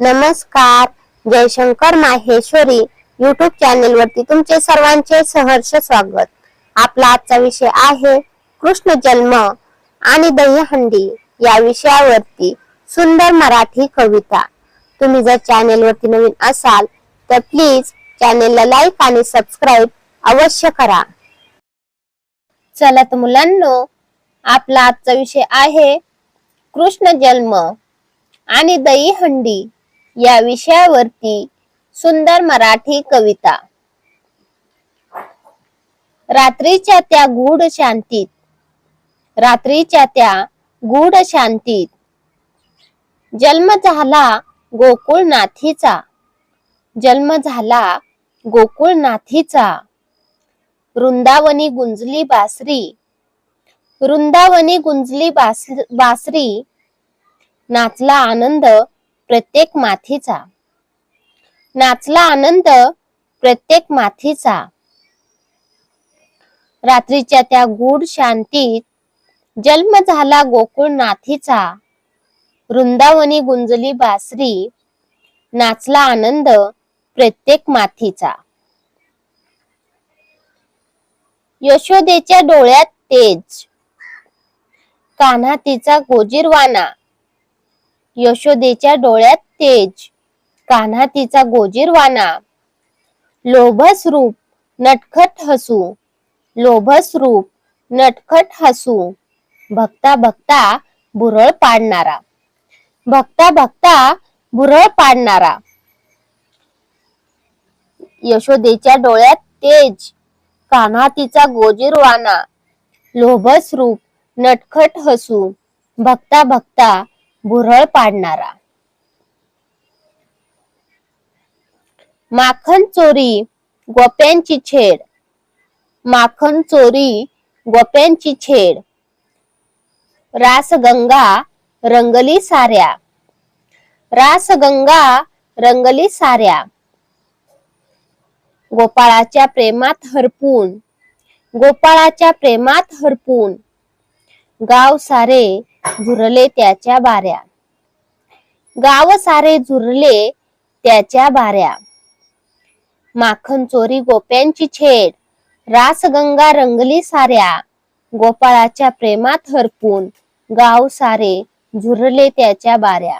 नमस्कार. Jaishankar Maheshwari YouTube channel वरती तुमचे सर्वांचे सहर्ष स्वागत. आपला आजचा विषय आहे कृष्ण जन्म आणि दहीहंडी या विषयावरती सुंदर मराठी कविता. तुम्ही जर चॅनेल वरती नवीन असाल तर प्लीज चॅनेलला लाईक आणि सबस्क्राईब अवश्य करा. चला तर मुलांनो आपला आजचा विषय आहे कृष्ण जन्म आणि दहीहंडी या विषयावरती सुंदर मराठी कविता. रात्रीच्या त्या गूढ शांतीत रात्रीच्या त्या गूढ शांतीत जन्म झाला गोकुळनाथीचा जन्म झाला गोकुळनाथीचा. वृंदावनी गुंजली बासरी वृंदावनी गुंजली बास बासरी नाचला आनंद प्रत्येक माथीचा. नाचला आनंद प्रत्येक माथीचा. रात्रीच्या त्या गूढ शांतीत जन्म झाला गोकुळनाथीचा वृंदावनी गुंजली बासरी. नाचला आनंद प्रत्येक माथीचा. यशोदेच्या डोळ्यात तेज. कान्हा तिचा गोजीरवाना. यशोदेच्या डोळ्यात तेज कान्हा तिचा गोजीरवाना. लोभस रूप नटखट हसू लोभस रूप नटखट हसू भक्ता भक्ता भुरळ पाडणारा. भक्ता भक्ता भुरळ पाडणारा. यशोदेच्या डोळ्यात तेज कान्हा तिचा गोजीरवाना. लोभस रूप नटखट हसू भक्ता भक्ता भुरळ पाडणारा. माखन चोरी गोप्यांची छेड. माखन चोरी गोप्यांची छेड. रासगंगा रंगली साऱ्या. रासगंगा रंगली साऱ्या. गोपाळाच्या प्रेमात हरपून. गोपाळाच्या प्रेमात हरपून. गाव सारे झुरले त्याच्या बाऱ्या. गाव सारे झुरले त्याच्या बाऱ्या. माखन चोरी गोप्यांची छेड रासगंगा रंगली साऱ्या. गोपाळाच्या प्रेमात हरपून गाव सारे झुरले त्याच्या बाऱ्या.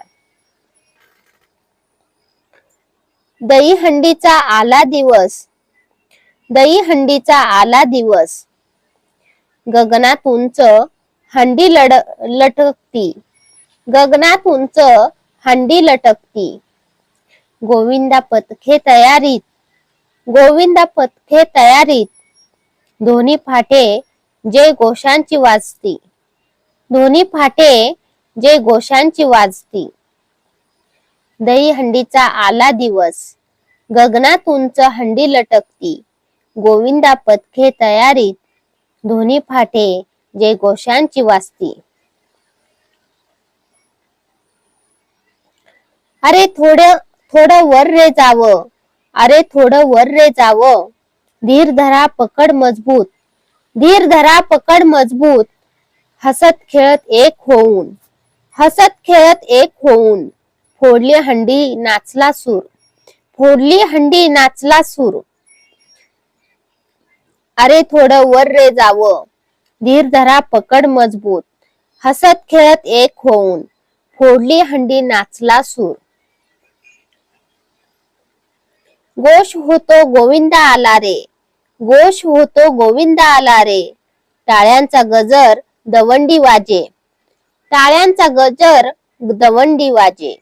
दहीहंडीचा आला दिवस दहीहंडीचा आला दिवस. गगनात उंच हंडी लड लटकती. गगनात उंच हंडी लटकती. गोविंदा पथके तयारीत. गोविंदा पथके तयारीत. दोन्ही फाटे जे गोशांची वाजती. दोन्ही फाटे जे गोशांची वाजती. दही हंडीचा आला दिवस. गगनात उंच हंडी लटकती. गोविंदा पथके तयारीत. दोन्ही फाटे जे गोशांची वाचती अरे थोडं थोडं वर रे जावं. अरे थोडं वर रे जावं. धीर धरा पकड मजबूत. धीर धरा पकड मजबूत. हसत खेळत एक होऊन. हसत खेळत एक होऊन. फोडली हंडी नाचला सूर. फोडली हंडी नाचला सूर. अरे थोडं वर रे जावं. धीर धरा पकड मजबूत. हसत खेळत एक होऊन फोडली हंडी नाचला सूर. गोष होतो गोविंदा आला रे. गोष होतो गोविंदा आला रे. टाळ्यांचा गजर दवंडी वाजे. टाळ्यांचा गजर दवंडी वाजे.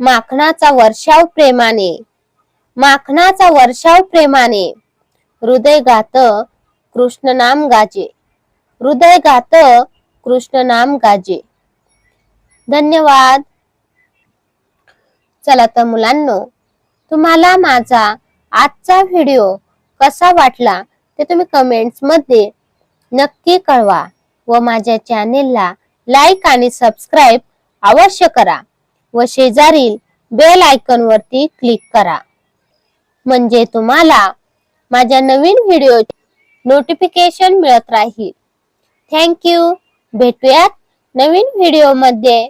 माखणाचा वर्षाव प्रेमाने. माखणाचा वर्षाव प्रेमाने. हृदय गात कृष्ण नाम गाजे. हृदय गात कृष्ण नाम गाजे. धन्यवाद. चला तर मुलांनो तुम्हाला माझा आजचा व्हिडिओ कसा वाटला ते तुम्ही कमेंट्समध्ये नक्की कळवा व माझ्या चॅनेलला लाईक आणि सबस्क्राईब अवश्य करा व शेजारील बेल आयकॉन वरती क्लिक करा. म्हणजे तुम्हाला माझ्या नवीन व्हिडिओ नोटिफिकेशन मिळत राहील. थँक्यू भेटूयात नवीन व्हिडिओमध्ये.